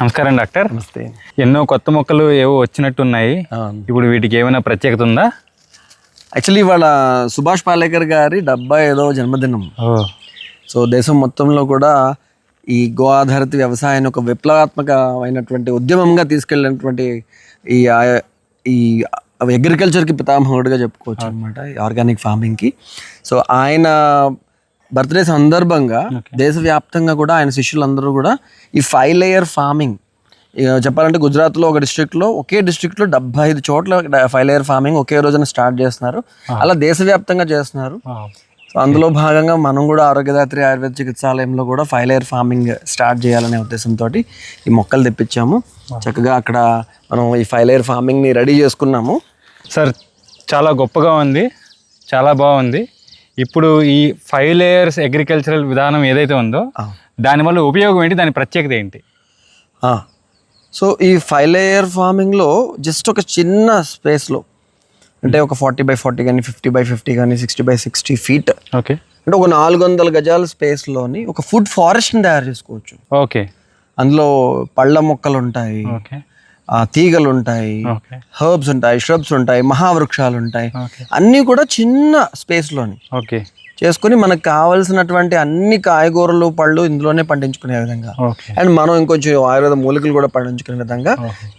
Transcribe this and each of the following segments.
నమస్కారం డాక్టర్. నమస్తే. ఎన్నో కొత్త మొక్కలు ఏవో వచ్చినట్టున్నాయి. ఇప్పుడు వీటికి ఏమైనా ప్రత్యేకత ఉందా? యాక్చువల్లీ ఇవాళ సుభాష్ పాలేకర్ గారి డెబ్బై ఐదవ జన్మదినం. సో దేశం మొత్తంలో కూడా ఈ గో ఆధారిత వ్యవసాయాన్ని ఒక విప్లవాత్మకమైనటువంటి ఉద్యమంగా తీసుకెళ్ళినటువంటి ఈ ఈ అగ్రికల్చర్కి పితామహుడిగా చెప్పుకోవచ్చు అనమాట ఆర్గానిక్ ఫార్మింగ్కి. సో ఆయన బర్త్డే సందర్భంగా దేశవ్యాప్తంగా కూడా ఆయన శిష్యులందరూ కూడా ఈ ఫైవ్ లేయర్ ఫార్మింగ్ చెప్పాలంటే గుజరాత్లో ఒక డిస్ట్రిక్ట్లో ఒకే డిస్ట్రిక్ట్లో డెబ్బై ఐదు చోట్ల ఫైవ్ లేయర్ ఫార్మింగ్ ఒకే రోజున స్టార్ట్ చేస్తున్నారు. అలా దేశవ్యాప్తంగా చేస్తున్నారు. అందులో భాగంగా మనం కూడా ఆరోగ్యదాత్రి ఆయుర్వేద చికిత్సాలయంలో కూడా ఫైవ్ లేయర్ ఫార్మింగ్ స్టార్ట్ చేయాలనే ఉద్దేశంతో ఈ మొక్కలు తెప్పించాము. చక్కగా అక్కడ మనం ఈ ఫైవ్ లేయర్ ఫార్మింగ్ని రెడీ చేసుకున్నాము. సార్ చాలా గొప్పగా ఉంది. చాలా బాగుంది. ఇప్పుడు ఈ ఫైవ్ లేయర్స్ అగ్రికల్చరల్ విధానం ఏదైతే ఉందో. దానివల్ల ఉపయోగం ఏంటి? దాని ప్రత్యేకత ఏంటి. సో ఈ ఫైవ్ లేయర్ ఫార్మింగ్లో జస్ట్ ఒక చిన్న స్పేస్లో అంటే ఒక ఫార్టీ బై ఫార్టీ కానీ ఫిఫ్టీ బై ఫిఫ్టీ కానీ sixty by sixty feet okay అంటే ఒక నాలుగు వందల గజాల స్పేస్లోని ఒక ఫుడ్ ఫారెస్ట్ని తయారు చేసుకోవచ్చు. ఓకే అందులో పళ్ళ మొక్కలు ఉంటాయి. తీగలు ఉంటాయి హర్బ్స్ ఉంటాయి shrubs ఉంటాయి మహావృక్షాలు ఉంటాయి అన్నీ కూడా చిన్న స్పేస్లోని ఓకే. చేసుకొని మనకు కావాల్సినటువంటి అన్ని కాయగూరలు పళ్ళు ఇందులోనే పండించుకునే విధంగా. అండ్ మనం ఇంకొంచెం ఆయుర్వేద మూలికలు కూడా పండించుకునే విధంగా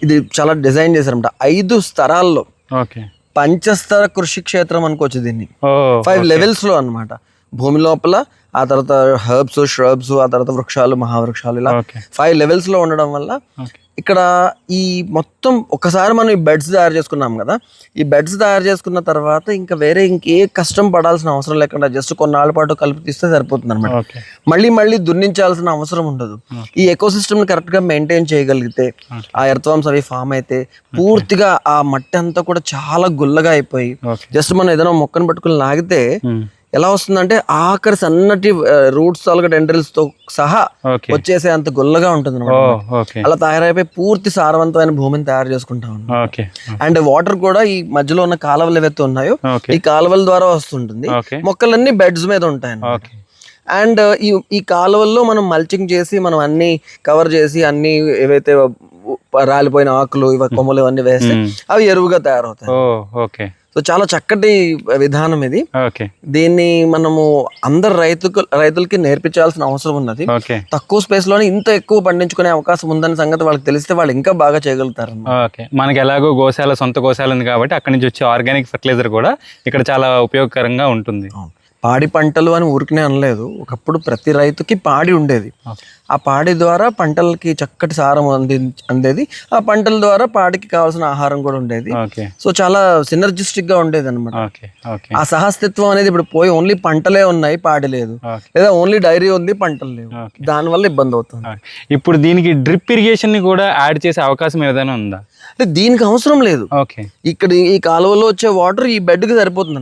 ఇది చాలా డిజైన్ చేశారన్నమాట ఐదు స్తరాల్లో. ఓకే. పంచస్తర కృషి క్షేత్రం అనుకోవచ్చు దీన్ని. ఫైవ్ లెవెల్స్లో అన్నమాట. భూమి లోపల ఆ తర్వాత హర్బ్స్ shrubs ఆ తర్వాత వృక్షాలు మహావృక్షాలు ఇలా ఫైవ్ లెవెల్స్లో ఉండడం వల్ల ఇక్కడ ఈ మొత్తం ఒకసారి మనం ఈ బెడ్స్ తయారు చేసుకున్నాం కదా ఈ బెడ్స్ తయారు చేసుకున్న తర్వాత ఇంకా వేరే ఇంకే కష్టం పడాల్సిన అవసరం లేకుండా జస్ట్ కొన్నాళ్ళ పాటు కలిపి తీస్తే సరిపోతుంది అనమాట మళ్ళీ మళ్ళీ దున్నించాల్సిన అవసరం ఉండదు. ఈ ఎకో సిస్టమ్ కరెక్ట్గా మెయింటైన్ చేయగలిగితే ఆ. ఎర్త్వామ్స్ అవి ఫామ్ అయితే పూర్తిగా ఆ మట్టి అంతా కూడా చాలా గుల్లగా అయిపోయి జస్ట్ మనం ఏదైనా మొక్కను పట్టుకుని లాగితే. ఎలా వస్తుందంటే ఆఖరి సన్నటి రూట్స్ తాలూకా డెండ్రిల్స్తో సహా వచ్చేసే అంత గుల్లగా ఉంటుంది అలా తయారైపోయి పూర్తి సారవంతమైన భూమిని తయారు చేసుకుంటా ఉన్నాం. అండ్ వాటర్ కూడా ఈ మధ్యలో ఉన్న కాలువలు ఏవైతే ఉన్నాయో ఈ కాలువల ద్వారా వస్తుంటుంది. మొక్కలన్నీ బెడ్స్ మీద ఉంటాయి అండ్ ఈ ఈ కాలువల్లో మనం మల్చింగ్ చేసి మనం అన్ని కవర్ చేసి అన్ని ఏవైతే రాలిపోయిన ఆకులు ఇవ కొమ్మలు ఇవన్నీ వేస్తే. అవి ఎరువుగా తయారవుతాయి. ఓకే. సో చాలా చక్కటి విధానం ఇది. ఓకే. దీన్ని మనము అందరు రైతుకు రైతులకి నేర్పించాల్సిన అవసరం ఉన్నది. తక్కువ స్పేస్లోనే ఇంత ఎక్కువ పండించుకునే అవకాశం ఉందన్న సంగతి వాళ్ళకి తెలిస్తే వాళ్ళు ఇంకా బాగా చేయగలుగుతారు ఓకే. మనకి ఎలాగో గోశాల సొంత గోశాల ఉంది కాబట్టి అక్కడి నుంచి వచ్చే ఆర్గానిక్ ఫర్టిలైజర్ కూడా ఇక్కడ చాలా ఉపయోగకరంగా ఉంటుంది. పాడి పంటలు అని ఊరికనే అనలేదు. ఒకప్పుడు ప్రతి రైతుకి పాడి ఉండేది. ఆ పాడి ద్వారా పంటలకి చక్కటి సారం అంది అందేది. ఆ పంటల ద్వారా పాడికి కావాల్సిన ఆహారం కూడా ఉండేది. సో చాలా సినర్జిస్టిక్గా ఉండేది అనమాట ఆ సహస్తిత్వం అనేది ఇప్పుడు పోయి ఓన్లీ పంటలే ఉన్నాయి పాడి లేదు. లేదా ఓన్లీ డైరీ ఉంది పంటలు లేవు. దానివల్ల ఇబ్బంది అవుతుంది. ఇప్పుడు దీనికి డ్రిప్ ఇరిగేషన్ని కూడా యాడ్ చేసే అవకాశం ఏదైనా ఉందా? అంటే దీనికి అవసరం లేదు. ఓకే. ఇక్కడ ఈ కాలువలో వచ్చే వాటర్ ఈ బెడ్కి సరిపోతుంది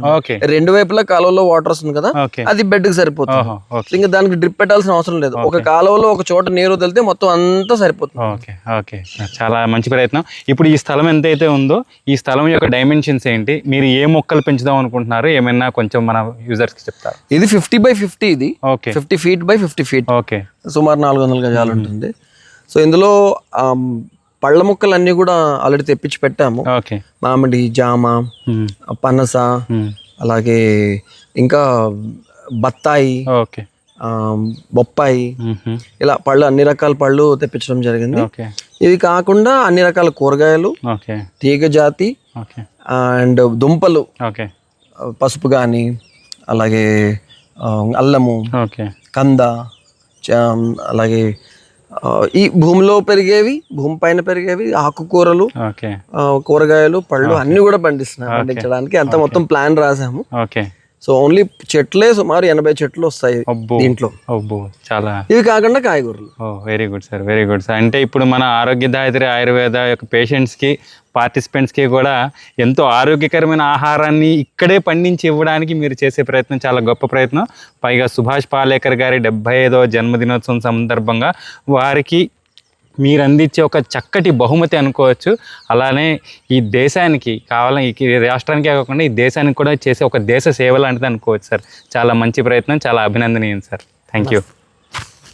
రెండు వైపులా కాలువలో వాటర్ వస్తుంది కదా అది బెడ్కి సరిపోతుంది ఇంకా దానికి డ్రిప్ పెట్టాల్సిన అవసరం లేదు. ఒక కాలువలో ఒక చోట నీరు వదిలితే మొత్తం అంతా సరిపోతుంది. Okay okay. చాలా మంచి ప్రయత్నం. ఇప్పుడు ఈ స్థలం ఎంతైతే ఉందో ఈ స్థలం యొక్క డైమెన్షన్స్ ఏంటి? మీరు ఏ మొక్కలు పెంచుదాం అనుకుంటున్నారు? ఏమైనా కొంచెం మన users కి చెప్తారు? ఇది ఫిఫ్టీ బై ఫిఫ్టీ ఇది. Okay. Fifty feet by fifty feet okay. సుమారు నాలుగు వందల గజాలు ఉంటుంది సో ఇందులో పళ్ళ మొక్కలు అన్ని కూడా ఆల్రెడీ తెప్పించి పెట్టాము. ఓకే. మామిడి జామ. పనస. అలాగే ఇంకా బత్తాయి బొప్పాయి. ఇలా పళ్ళు అన్ని రకాల పళ్ళు తెప్పించడం జరిగింది. ఇవి కాకుండా అన్ని రకాల కూరగాయలు తీగ జాతి అండ్ దుంపలు పసుపు కానీ అలాగే అల్లము ఓకే. కంద అలాగే ఈ భూమిలో పెరిగేవి భూమి పైన పెరిగేవి ఆకుకూరలు కూరగాయలు పళ్ళు అన్ని కూడా పండిస్తున్నాయి పండించడానికి. అంత మొత్తం ప్లాన్ రాసాము. సో ఓన్లీ చెట్లే సుమారు ఎనభై చెట్లు వస్తాయి అబ్బో దీంట్లో. అబ్బో చాలా. ఇవి కాకుండా కాయగూరలు. Very good sir very good sir అంటే ఇప్పుడు మన ఆరోగ్యదాయత్రి ఆయుర్వేద యొక్క పేషెంట్స్కి పార్టిసిపెంట్స్కి కూడా ఎంతో ఆరోగ్యకరమైన ఆహారాన్ని ఇక్కడే పండించి ఇవ్వడానికి మీరు చేసే ప్రయత్నం చాలా గొప్ప ప్రయత్నం. పైగా సుభాష్ పాలేకర్ గారి డెబ్బై ఐదవ జన్మదినోత్సవం సందర్భంగా వారికి మీరు అందించే ఒక చక్కటి బహుమతి అనుకోవచ్చు. అలానే ఈ దేశానికి కావాలని ఈ రాష్ట్రానికే కాకుండా ఈ దేశానికి కూడా చేసే ఒక దేశ సేవ లాంటిది అనుకోవచ్చు సార్. చాలా మంచి ప్రయత్నం చాలా అభినందనీయం సార్. Thank you